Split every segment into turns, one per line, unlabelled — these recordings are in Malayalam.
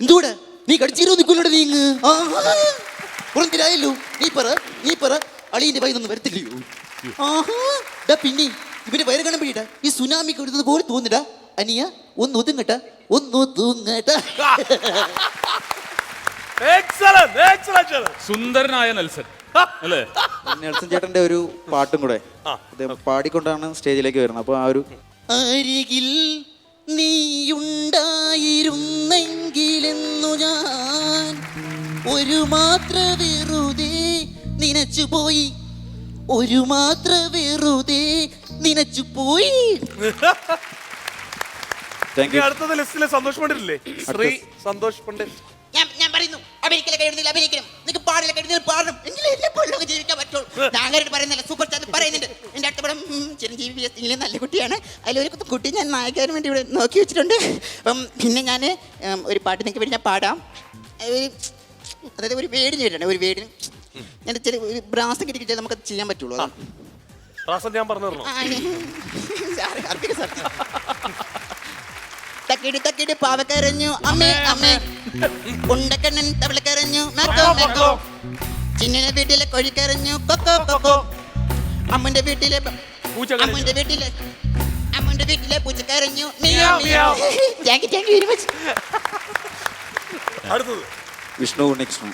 എന്തുകൂടെ നീ കടിച്ചീരോ നിൽക്കൂടെ നീ ഇങ്ങ്? പുറന്തിരായല്ലോ നീ പറ നീ പറ. അളിയന്റെ വൈ ഒന്നും വരത്തില്ലയോ? ആഹാ. ഡാ പിന്നെ ഇവന്റെ വയറ് കാണുമ്പോഴേടാ ഈ സുനാമി കൊടുത്തത് പോലെ തോന്നിടാ. അനിയ ഒന്ന് ഒതുങ്ങട്ട ഒന്ന് ഒതുങ്ങട്ട.
സുന്ദരനായ നെൽസൺ. അല്ലേ?
നെൽസൺ ചേട്ടന്റെ ഒരു പാട്ടും കൂടെ. അദ്ദേഹം പാടിക്കൊണ്ടാണ് സ്റ്റേജിലേക്ക് വരുന്നത്. അപ്പൊ ആ ഒരു
അരികിൽ നീയുണ്ടായിരുന്നെങ്കിലെന്നു ഞാൻ ഒരു മാത്ര വെറുതെ നിനച്ചു പോയി. ഒരു മാത്ര വെറുതെ നിനച്ചു പോയി.
യു
അടുത്തത് ലിസ്റ്റിലെ സന്തോഷ് പണ്ഡിറ്റില്ലേ? ശ്രീ സന്തോഷ് പണ്ഡിറ്റ്.
ഞാൻ ഞാൻ പറയുന്നു അഭിനയിക്കലൊക്കെ എഴുതുന്നില്ല അഭിനയിക്കണം നിങ്ങൾക്ക് പാടില്ല എഴുതുന്നത് പാടണം. എങ്കിലും എന്നെ പോലൊക്കെ ജീവിക്കാൻ പറ്റുള്ളൂ. ഞാനൊരു പറയുന്നില്ല സൂപ്പർ സ്റ്റാർ പറയുന്നുണ്ട് എന്റെ അടുത്ത പടം ഉം, എസ്റ്റിലെ നല്ല കുട്ടിയാണ്. അതിലൊരു കുട്ടി ഞാൻ നായകന് വേണ്ടി ഇവിടെ നോക്കി വെച്ചിട്ടുണ്ട്. അപ്പം പിന്നെ ഞാൻ ഒരു പാട്ട് നിങ്ങൾക്ക് വേണ്ടി ഞാൻ പാടാം. ഒരു അതായത് ഒരു വേടിന് വേണ്ടിയാണ് ഒരു വേടിന്. ഞാൻ ചില ഒരു ബ്രാസ് കിട്ടിയാൽ നമുക്ക് ചെയ്യാൻ പറ്റുള്ളൂ.
ഞാൻ പറഞ്ഞു.
തക്കിടി തക്കിടി പാവക്കരഞ്ഞു. അമ്മേ അമ്മേ ഉണ്ടക്കണ്ണൻ തവളക്കരഞ്ഞു. മെക്കോ മെക്കോ ചിന്നിന്റെ വീട്ടിലെ കൊഴിക്കരഞ്ഞു. Cocoa cocoa. അമ്മന്റെ വീട്ടിലെ
പൂച്ച കരഞ്ഞു.
അമ്മന്റെ വീട്ടിലെ അമ്മന്റെ വീട്ടിലെ പൂച്ച കരഞ്ഞു
meow, meow.
Thank you thank you very much
അടുത്തത്.
വിഷ്ണു ഉണ്ണികൃഷ്ണൻ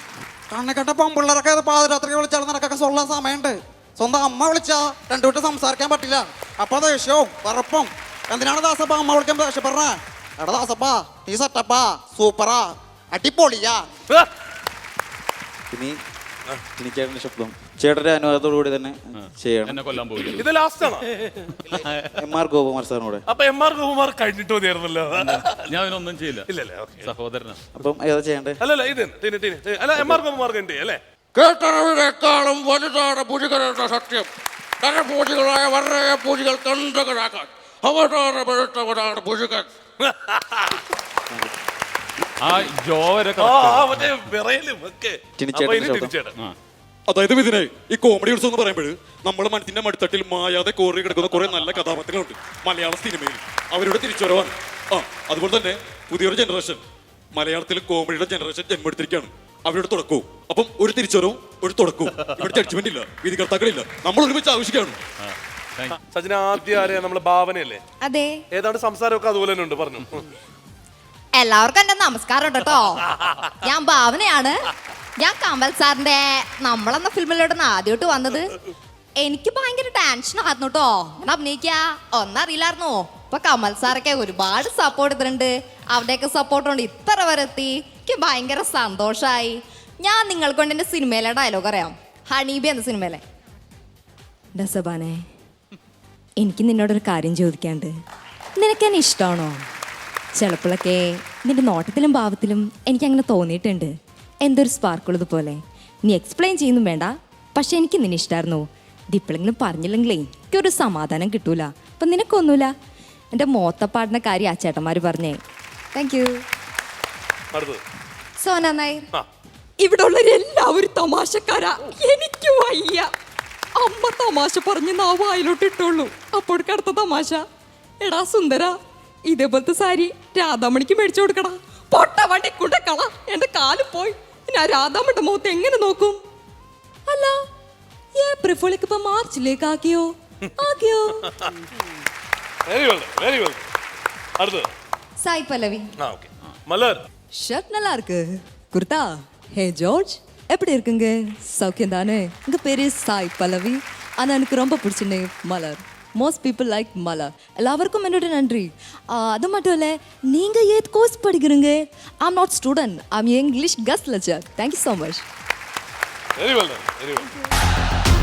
കണ്ണക്കട്ട പെമ്പിള്ളേരൊക്കെ പാതിരാത്രി വിളിച്ചാൽ നിനക്കൊക്കെ സ്വള്ള സമയമുണ്ട്. സ്വന്തം അമ്മ വിളിച്ചാ രണ്ടു വിട്ട് സംസാരിക്കാൻ പറ്റില്ല. അപ്പൊ ദേഷ്യവും പറപ്പും എന്തിനാണ് ദാസപ്പ അമ്മ വിളിക്കാൻ ദേഷ്യപ്പെടണ എടാ ദാസപ്പ നീ സെറ്റപ്പാ സൂപ്പറാ അടിപൊളിയാ.
ഇനി ശബ്ദം. ചേട്ടന്റെ അനുവാദത്തോടുകൂടി തന്നെ ചെയ്യണം.
എന്നെ കൊല്ലാൻ പോയി
ഇത് ലാസ്റ്റ് ആണ്?
എം ആർ ഗോപകുമാർ സാറിനോട്.
അപ്പൊ എം ആർ ഗോപകുമാർ കഴിഞ്ഞിട്ട് മതിയായിരുന്നല്ലോ.
ഞാൻ ഇതിനൊന്നും ചെയ്യില്ല.
ഇല്ലല്ലേ ഓക്കെ.
സഹോദരനാ.
അപ്പം ഏതാ ചെയ്യണ്ടേ?
അല്ലല്ല ഇത് ടീന്, ടീന്, ടീന്. അല്ല എം ആർ അല്ലേ?
കേട്ടറിവിനേക്കാളും വലുതാണ് പൂജികളുടെ സത്യം. കരപൂജികളായ വരയ പൂജികൾ കണ്ടകരാക്കാൻ അവതാരമെടുത്തവനാണ് പൂജികൻ.
ആ ജോ വരെ
ആ
correct
ആ. മറ്റേ വിറയലും ഒക്കെ.
ടിനിച്ചേട്ടൻ
അപ്പൊ ഇനി
ശബ്ദം.
ടിനിച്ചേട്ടൻ.
ആ.
അതായത് ഇതിനെ ഈ കോമഡി ഉത്സവം എന്ന് പറയുമ്പോൾ നമ്മുടെ മനസ്സിന്റെ മടിത്തട്ടിൽ മായാതെ കോറി കിടക്കുന്ന കുറെ നല്ല കഥാപാത്രങ്ങളുണ്ട്. മലയാള സിനിമയിൽ അവരുടെ തിരിച്ചുവരവാണ്. ആ അതുപോലെ തന്നെ പുതിയൊരു ജനറേഷൻ മലയാളത്തിൽ കോമഡിയുടെ ജനറേഷൻ ജന്മെടുത്തിരിക്കുകയാണ് അവരുടെ തുടക്കവും അപ്പം ഒരു തിരിച്ചുവരവും ഒരു തുടക്കവും. ഇവിടെ ജഡ്ജ്മെന്റ് ഇല്ല വിധികർത്താക്കളില്ല. നമ്മൾ ഒരുമിച്ച്
ആവശ്യിക്കാണ്.
സജിന ആദ്യം ആരെയാ നമ്മളെ ഭാവനയല്ലേ?
അതെ.
ഏതാണ്ട് സംസാരമൊക്കെ അതുപോലെ തന്നെ ഉണ്ട് പറഞ്ഞു.
എല്ലാവർക്കും എന്റെ നമസ്കാരം ഉണ്ട് കേട്ടോ. ഞാൻ ഭാവനയാണ്. ഞാൻ കമൽ സാറിന്റെ നമ്മളെന്ന ഫിലിമിലോട്ടാണ് ആദ്യമായിട്ട് വന്നത്. എനിക്ക് ഭയങ്കര ടെൻഷൻ ആയിരുന്നു കേട്ടോ ഞാൻ അഭിനയിക്ക. ഒന്നറിയില്ലായിരുന്നോ ഇപ്പൊ കമൽ സാറൊക്കെ ഒരുപാട് സപ്പോർട്ട് ചെയ്തിട്ടുണ്ട് അവരുടെയൊക്കെ സപ്പോർട്ട് കൊണ്ട് ഇത്ര വരെ എത്തി. എനിക്ക് ഭയങ്കര സന്തോഷമായി ഞാൻ നിങ്ങൾ കൊണ്ട് എന്റെ സിനിമയിലെ ഡയലോഗ് അറിയാം. ഹണീബി എന്ന സിനിമയിലെ ഡസബാനെ എനിക്ക് നിന്നോടൊരു കാര്യം ചോദിക്കാണ്ട് നിനക്ക് എന്നെ ഇഷ്ടമാണോ ചിലപ്പോഴൊക്കെ നിന്റെ നോട്ടത്തിലും ഭാവത്തിലും എനിക്ക് അങ്ങനെ തോന്നിയിട്ടുണ്ട്. എന്തൊരു സ്പാർക്കുള്ളത് പോലെ നീ എക്സ്പ്ലെയിൻ ചെയ്യുന്നു വേണ്ട. പക്ഷെ എനിക്ക് നിന്നെ ഇഷ്ടമായിരുന്നു ഇതിപ്പോഴെങ്കിലും പറഞ്ഞില്ലെങ്കിലേ എനിക്കൊരു സമാധാനം കിട്ടൂല. അപ്പം നിനക്കൊന്നുമില്ല. എന്റെ മോത്തപ്പാടിന്റെ കാര്യം ആ ചേട്ടന്മാർ പറഞ്ഞേ. Thank
you
Sona Nair.
ഇവിടെ
ഇവിടെ ഉള്ളവരെല്ലാവരും തമാശക്കാരാ. എനിക്ക് വയ്യ. അമ്മ തമാശ പറഞ്ഞ് നാ വായിലോട്ട് ഇട്ടുള്ളൂ അപ്പോൾ അടുത്ത തമാശ. എടാ സുന്ദര ഇതേപോലത്തെ സാരി രാധാമണിക്ക് മേടിച്ചു കൊടുക്കടാ. പൊട്ട വണ്ടി കുടക്കള എന്റെ കാൽ പോയി. ഞാൻ രാധാമണിയുടെ മുഖത്ത് എങ്ങനെ നോക്കും അല്ല ഏപ്രിൽ ഫോളിക്ക് ഇപ്പൊ മാർച്ചിലേക്ക് ആക്കിയോ ആക്കിയോ
വെരി വെൽ വെരി വെൽ അടുത്തത്
സായി പല്ലവി
ആ ഓക്കെ മലർ
ஷர்ட் நல்லா இருக்கு குர்தா ஹே ஜார்ஜ் எப்படி இருக்குங்க சௌக்கியம் தானே உங்க பேரு சாய் பல்லவி ஆனா எனக்கு ரொம்ப பிடிச்ச நேம் மலர் most people like Mala எல்லாருக்கும் என்னோட நன்றி. அது மட்டும் இல்லை நீங்கள் ஏத் கோர்ஸ் படிக்கிறீங்க? Am not student I'm English guest lecture thank you so
much very well very well